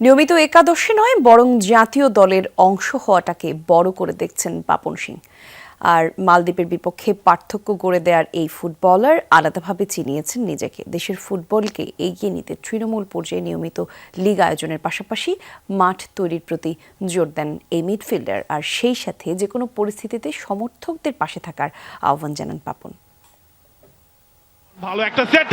নিয়মিত একাদশে নয়, বরং জাতীয় দলের অংশ হওয়াটাকে বড় করে দেখছেন পাপন সিং। আর মালদ্বীপের বিপক্ষে পার্থক্য গড়ে দেওয়ার এই ফুটবলার আলাদাভাবে চিনিয়েছেন নিজেকে। দেশের ফুটবলকে এগিয়ে নিতে তৃণমূল পর্যায়ে নিয়মিত লিগ আয়োজনের পাশাপাশি মাঠ তৈরির প্রতি জোর দেন এই মিডফিল্ডার। আর সেই সাথে যে কোনো পরিস্থিতিতে সমর্থকদের পাশে থাকার আহ্বান জানান পাপন। ভালো একটা সেট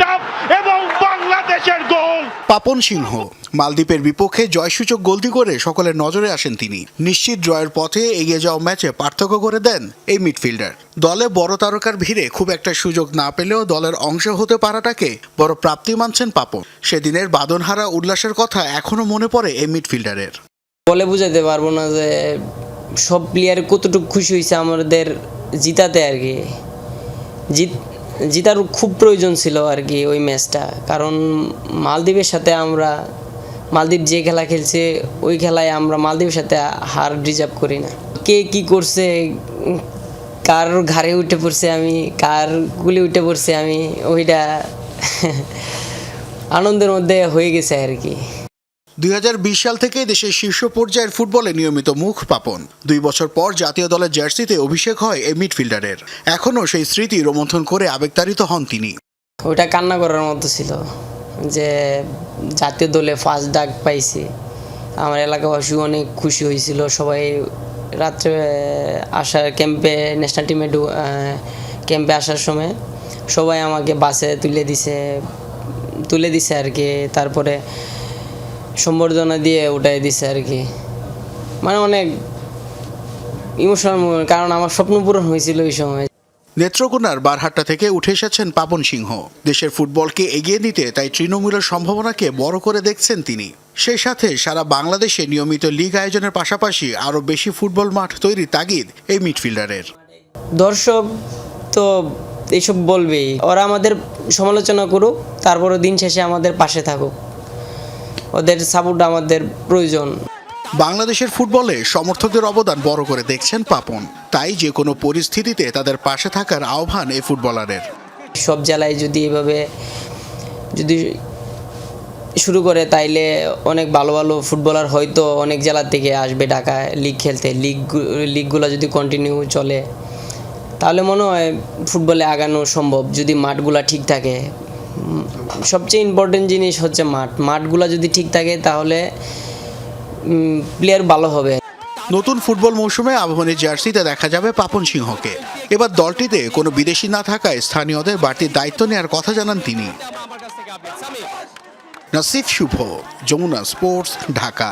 এবং বাংলাদেশের গোল পাপন সিংহ মালদ্বীপের বিপক্ষে জয়সূচক গোলটি করে সকলের নজরে আসেন তিনি। নিশ্চিত জয়ের পথে এগিয়ে যাওয়া ম্যাচে পার্থক্য করে দেন এই মিডফিল্ডার। দলে বড় তারকার ভিড়ে খুব একটা সুযোগ না পেলেও দলের অংশ হতে পারাটাকে বড় প্রাপ্তি মানছেন পাপন। সেদিনের বাদনহারা উল্লাসের কথা এখনও মনে পড়ে এই মিডফিল্ডারের। বলে বুঝাতে পারব না যে সব প্লেয়ার কতটুকু খুশি হয়েছে আমাদের জিতাতে আর কি। জিত জিতার খুব প্রয়োজন ছিল আর কি ওই ম্যাচটা। কারণ মালদ্বীপের সাথে আমরা, মালদ্বীপ যে খেলা খেলছে, ওই খেলায় আমরা মালদ্বীপের সাথে হার রিজার্ভ করি না। কে কি করছে, কার ঘাড়ে উঠে পড়ছে আমি, কার গুলি উঠে পড়ছে আমি, ওইটা আনন্দের মধ্যে হয়ে গেছে আর কি। দু হাজার বিশ সাল থেকে দেশের শীর্ষ পর্যায়ের ফুটবলে নিয়মিত মুখ পাপন। দুই বছর পর জাতীয় দলের জার্সিতে অভিষেক হয় এই মিডফিল্ডারের। এখনও সেই স্মৃতি রোমন্থন করে আবেগতাড়িত হন তিনি। ওইটা কান্না করার মতো ছিল যে জাতীয় দলে ফার্স্ট ডাক পাইছি। আমার এলাকাবাসী অনেক খুশি হয়েছিল। সবাই রাত্রে আসার ক্যাম্পে ন্যাশনাল টিমে ক্যাম্পে আসার সময় সবাই আমাকে বাসে তুলে দিছে তুলে দিছে আর কি। তারপরে সম্বর্ধনা দিয়ে উঠাই দিছে আর কি। মানে অনেক ইমোশনাল কারণ আমার স্বপ্ন পূরণ হয়েছিল ওই সময়। নেত্রকোনার বারহাট্টা থেকে উঠে এসেছেন পাপন সিংহ। দেশের ফুটবলকে এগিয়ে নিতে তাই তৃণমূলের সম্ভাবনাকে বড় করে দেখছেন তিনি। সেই সাথে সারা বাংলাদেশে নিয়মিত লিগ আয়োজনের পাশাপাশি আরও বেশি ফুটবল মাঠ তৈরির তাগিদ এই মিডফিল্ডারের। দর্শক তো এইসব বলবেই ওরা আমাদের সমালোচনা করুক তারপরে দিন শেষে আমাদের পাশে থাকুক। ওদের সাপোর্ট আমাদের প্রয়োজন। বাংলাদেশের ফুটবলে সমর্থকদের অবদান বড় করে দেখছেন পাপন। তাই যে কোনো পরিস্থিতিতে তাদের পাশে থাকার আহ্বান এই ফুটবলারের। সব জেলায় যদি এভাবে যদি শুরু করে তাইলে অনেক ভালো ভালো ফুটবলার হয়তো অনেক জেলা থেকে আসবে ঢাকায় লিগ খেলতে। লিগ লিগগুলো যদি কন্টিনিউ চলে তাহলে মনে হয় ফুটবলে আগানো সম্ভব। যদি মাঠগুলা ঠিক থাকে সবচেয়ে ইম্পর্টেন্ট জিনিস হচ্ছে মাঠ। মাঠগুলা যদি ঠিক থাকে তাহলে প্লেয়ার ভালো হবে। নতুন ফুটবল মৌসুমে আবাহনীর জার্সিতে দেখা যাবে পাপন সিংহকে। এবার দলটিতে কোনো বিদেশি না থাকায় স্থানীয়দের বাড়তি দায়িত্ব নেওয়ার কথা জানান তিনি। নাসিফ শুভ যমুনা স্পোর্টস ঢাকা।